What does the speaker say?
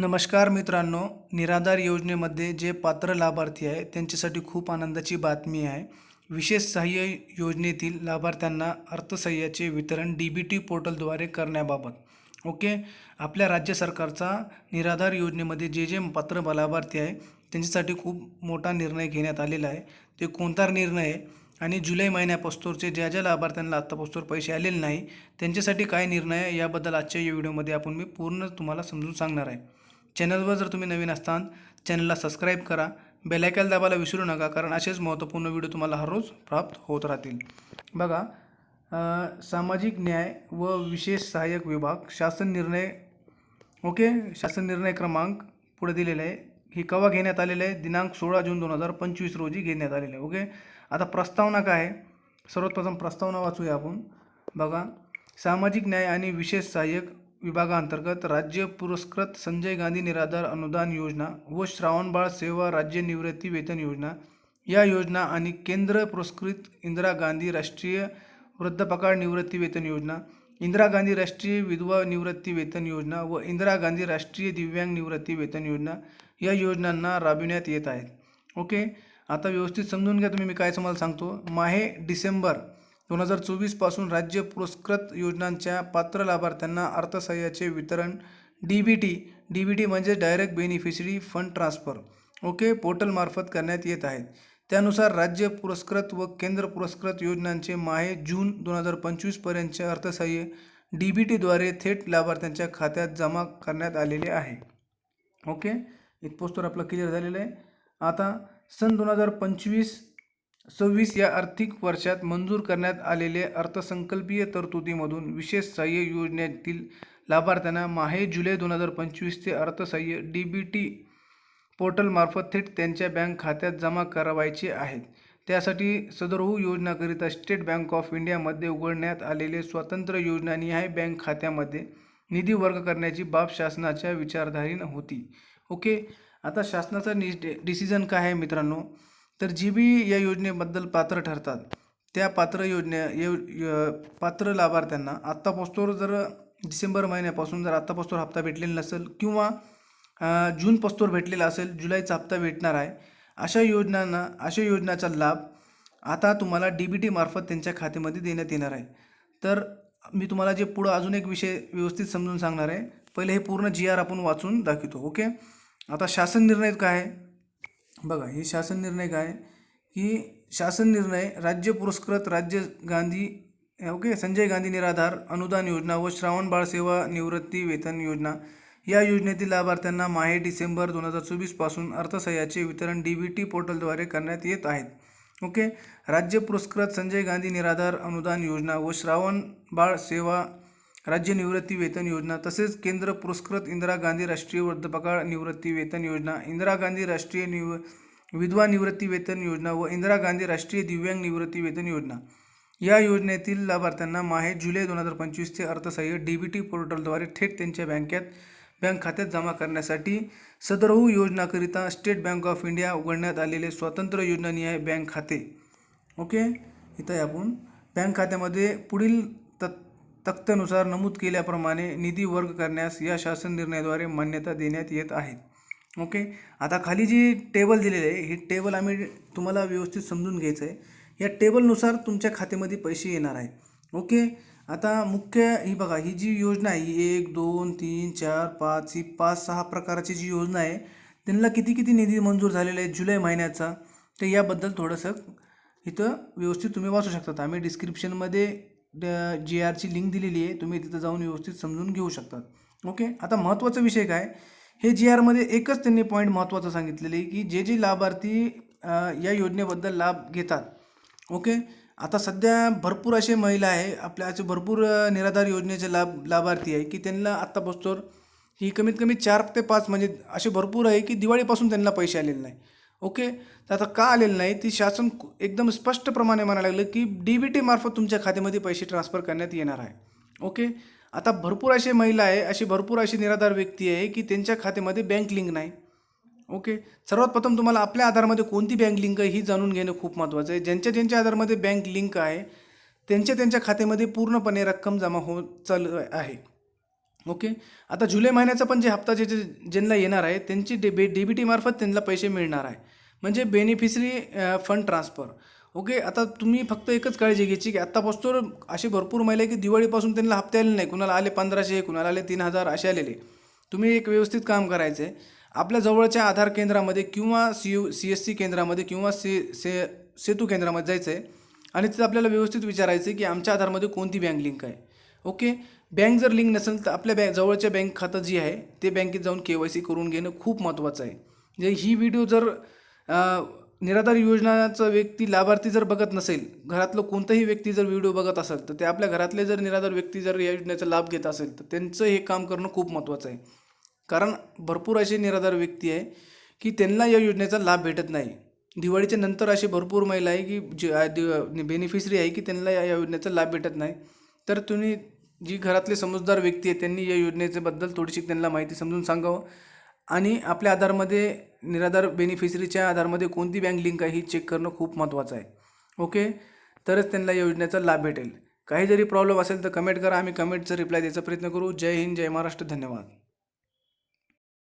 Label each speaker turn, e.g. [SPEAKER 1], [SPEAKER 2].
[SPEAKER 1] नमस्कार मित्रांनो निराधार योजनेमध्ये जे पात्र लाभार्थी आहे त्यांच्यासाठी खूप आनंदाची बातमी आहे. विशेष सहाय्य योजनेतील लाभार्थ्यांना अर्थसहाय्याचे वितरण डी बी टी पोर्टलद्वारे करण्याबाबत. ओके? आपल्या राज्य सरकारचा निराधार योजनेमध्ये जे जे पात्र लाभार्थी आहे त्यांच्यासाठी खूप मोठा निर्णय घेण्यात आलेला आहे. ते कोणता निर्णय आहे आणि जुलै महिन्यापासूनचे ज्या ज्या लाभार्थ्यांना आत्तापासून पैसे आलेले नाही त्यांच्यासाठी काय निर्णय आहे याबद्दल आजच्या या व्हिडिओमध्ये आपण मी पूर्ण तुम्हाला समजून सांगणार आहे. चॅनलवर जर तुम्ही नवीन असताल चॅनलला सबस्क्राईब करा. बेलायकल दाबायला विसरू नका कारण असेच महत्त्वपूर्ण व्हिडिओ तुम्हाला हर रोज प्राप्त होत राहतील. बघा सामाजिक न्याय व विशेष सहाय्यक विभाग शासन निर्णय ओके? शासन निर्णय क्रमांक पुढे दिलेला आहे. ही कवा घेण्यात आलेलं आहे? दिनांक सोळा जून दोन हजार पंचवीस रोजी घेण्यात आलेलं आहे ओके? आता प्रस्तावना काय आहे? सर्वात प्रथम प्रस्तावना वाचूया आपण. बघा सामाजिक न्याय आणि विशेष सहाय्यक विभागांतर्गत राज्य पुरस्कृत संजय गांधी निराधार अनुदान योजना व श्रावणबाळ सेवा राज्य निवृत्ती वेतन योजना या योजना आणि केंद्र पुरस्कृत इंदिरा गांधी राष्ट्रीय वृद्धपकाळ निवृत्ती वेतन योजना इंदिरा गांधी राष्ट्रीय विधवा निवृत्ती वेतन योजना व इंदिरा गांधी राष्ट्रीय दिव्यांग निवृत्ती वेतन योजना या योजनांना राबविण्यात येत आहेत. ओके? आता व्यवस्थित समजून घ्या तुम्ही मी काय तुम्हाला सांगतो. माहे डिसेंबर दोन हजार चोवीसपासून राज्य पुरस्कृत योजनांच्या पात्र लाभार्थ्यांना अर्थसहाय्याचे वितरण D B T D B T म्हणजे direct beneficiary fund transfer okay पोर्टलमार्फत करण्यात येत आहेत त्यानुसार राज्य पुरस्कृत व केंद्र पुरस्कृत योजनांचे माहे जून दोन हजार पंचवीसपर्यंतचे अर्थसहाय्य डी बी टीद्वारे थेट लाभार्थ्यांच्या खात्यात जमा करण्यात आलेले आहे. ओके इथपोच तर आपलं क्लिअर झालेलं आहे. आता सन दोन हजार पंचवीस सव्वीस या आर्थिक वर्षात मंजूर करण्यात आलेले अर्थसंकल्पीय तरतुदीमधून विशेष सहाय्य योजनेतील लाभार्थ्यांना माहे जुलै दोन हजार पंचवीसचे अर्थसहाय्य डी बी टी पोर्टलमार्फत थेट त्यांच्या बँक खात्यात जमा करावायचे आहेत. त्यासाठी सदरहू योजनाकरिता स्टेट बँक ऑफ इंडियामध्ये उघडण्यात आलेले स्वतंत्र योजनानिहाय बँक खात्यामध्ये निधी वर्ग करण्याची बाब शासनाच्या विचारधारीनं होती. ओके आता शासनाचा नि डिसिजन काय आहे मित्रांनो? तर जी बी या योजनेबद्दल पात्र ठरतात त्या पात्र योजने यो य- पात्र लाभार्थ्यांना आत्ता पोस्टवर जर डिसेंबर महिन्यापासून जर आत्ता हप्ता भेटलेला नसेल किंवा जून पोस्टवर भेटलेला असेल जुलैचा हप्ता भेटणार आहे अशा योजनांना अशा योजनाचा लाभ आता तुम्हाला डी बी टी मार्फत त्यांच्या खात्यामध्ये देण्यात येणार आहे. तर मी तुम्हाला जे पुढं अजून एक विषय व्यवस्थित समजून सांगणार आहे. पहिले हे पूर्ण जी आर आपण वाचून दाखवतो ओके? आता शासन निर्णय काय आहे? बघा हे शासन निर्णय काय? की शासन निर्णय राज्य पुरस्कृत राज्य गांधी ओके संजय गांधी निराधार अनुदान योजना व श्रावण बाळ सेवा निवृत्ती वेतन योजना या योजनेतील लाभार्थ्यांना माहे डिसेंबर दोन हजार चोवीसपासून अर्थसहाय्याचे वितरण डी बी टी पोर्टलद्वारे करण्यात येत आहेत. ओके? राज्य पुरस्कृत संजय गांधी निराधार अनुदान योजना व श्रावण बाळ सेवा राज्य निवृत्ती वेतन योजना तसेच केंद्र पुरस्कृत इंदिरा गांधी राष्ट्रीय वृद्धपकाळ निवृत्ती वेतन योजना इंदिरा गांधी राष्ट्रीय निव विधवा निवृत्ती वेतन योजना व इंदिरा गांधी राष्ट्रीय दिव्यांग निवृत्ती वेतन योजना. या योजनेतील लाभार्थ्यांना माहे जुलै दोन हजार पंचवीसचे अर्थसहाय्य डी बी टी पोर्टलद्वारे थेट त्यांच्या बँकेत बँक खात्यात जमा करण्यासाठी सदरहू योजनाकरिता स्टेट बँक ऑफ इंडिया उघडण्यात आलेले स्वतंत्र योजनानिहाय बँक खाते. ओके? इथं आपण बँक खात्यामध्ये पुढील तक्त्यानुसार नमूद केल्याप्रमाणे निधी वर्ग करण्यास या शासन निर्णयाद्वारे मान्यता देण्यात येत आहे. ओके? आता खाली जी टेबल दिलेली आहे ही टेबल आम्ही तुम्हाला व्यवस्थित समजून घ्यायचं आहे. या टेबलनुसार तुमच्या खात्यामध्ये पैसे येणार आहे. ओके? आता मुख्य ही बघा ही जी योजना आहे ही एक दोन तीन चार पाच ही पाच सहा प्रकारची जी योजना आहे त्यांना किती किती निधी मंजूर झालेला आहे जुलै महिन्याचा? तर याबद्दल थोडंसं इथं व्यवस्थित तुम्ही वाचू शकतात आम्ही डिस्क्रिप्शनमध्ये जी आरची लिंक दिलेली आहे. तुम्ही तिथं जाऊन व्यवस्थित समजून घेऊ शकतात. ओके आता महत्त्वाचा विषय काय? हे जी आरमध्ये एकच त्यांनी पॉईंट महत्त्वाचं सांगितलेलं आहे की जे जे लाभार्थी या योजनेबद्दल लाभ घेतात. ओके आता सध्या भरपूर असे महिला आहे आपल्या असे भरपूर निराधार योजनेचे लाभ लाभार्थी आहे की त्यांना आत्ता पोस्टवर ही कमीत कमी चार ते पाच म्हणजे असे भरपूर आहे की दिवाळीपासून त्यांना पैसे आलेले नाही. ओके? तर आता का आलेलं नाही? ती शासन एकदम स्पष्टप्रमाणे म्हणायला लागलं की डी बी टी मार्फत तुमच्या खात्यामध्ये पैसे ट्रान्सफर करण्यात येणार आहे. ओके? आता भरपूर अशी महिला आहे अशी भरपूर अशी निराधार व्यक्ती आहे की त्यांच्या खात्यामध्ये बँक लिंक नाही. ओके? सर्वात प्रथम तुम्हाला आपल्या आधारमध्ये कोणती बँक लिंक आहे ही जाणून घेणं खूप महत्त्वाचं आहे. ज्यांच्या ज्यांच्या आधारमध्ये बँक लिंक आहे त्यांच्या त्यांच्या खात्यामध्ये पूर्णपणे रक्कम जमा होत चालू आहे. ओके? आता जुलै महिन्याचा पण जे हप्ता जे ज्यांना येणार आहे त्यांची डे बी डी बी टीमार्फत त्यांना पैसे मिळणार आहे. म्हणजे बेनिफिशरी फंड ट्रान्सफर ओके आता तुम्ही फक्त एकच काळजी घ्यायची की आत्तापासून अशी भरपूर महिला आहे की दिवाळीपासून त्यांना हप्ते आले नाही. कुणाला आले पंधराशे कुणाला आले तीन हजार असे आलेले. तुम्ही एक व्यवस्थित काम करायचं आहे आपल्या जवळच्या आधार केंद्रामध्ये किंवा C U C S C केंद्रामध्ये किंवा से से सेतू केंद्रामध्ये जायचं आहे आणि तिथं आपल्याला व्यवस्थित विचारायचं आहे की आमच्या आधारमध्ये कोणती बँक लिंक आहे. ओके बँक जर लिंक नसेल तर आपल्या बँक जवळच्या बँक खातं जी आहे ते बँकेत जाऊन के वाय सी करून घेणं खूप महत्त्वाचं आहे. म्हणजे ही व्हिडिओ जर निराधार योजनाचा व्यक्ती लाभार्थी जर बघत नसेल घरातलं कोणताही व्यक्ती जर व्हिडिओ बघत असेल तर ते आपल्या घरातले जर निराधार व्यक्ती जर या योजनेचा लाभ घेत असेल तर त्यांचं हे काम करणं खूप महत्त्वाचं आहे. कारण भरपूर असे निराधार व्यक्ती आहे की त्यांना या योजनेचा लाभ भेटत नाही. दिवाळीच्या नंतर असे भरपूर महिला आहे की जे बेनिफिशरी आहे की त्यांना या या योजनेचा लाभ भेटत नाही. तर तुम्ही जी घरातले समजदार व्यक्ती आहे त्यांनी या योजनेच्याबद्दल थोडीशी त्यांना माहिती समजून सांगावं. आणि आपल्या आधारमध्ये निराधार बेनिफिशरीच्या आधारमध्ये कोणती बँक लिंक आहे ही चेक करणं खूप महत्त्वाचं आहे. ओके तरच त्यांना या योजनेचा लाभ भेटेल. काही जरी प्रॉब्लेम असेल तर कमेंट करा. आम्ही कमेंटचा रिप्लाय द्यायचा प्रयत्न करू. जय हिंद जय महाराष्ट्र. धन्यवाद.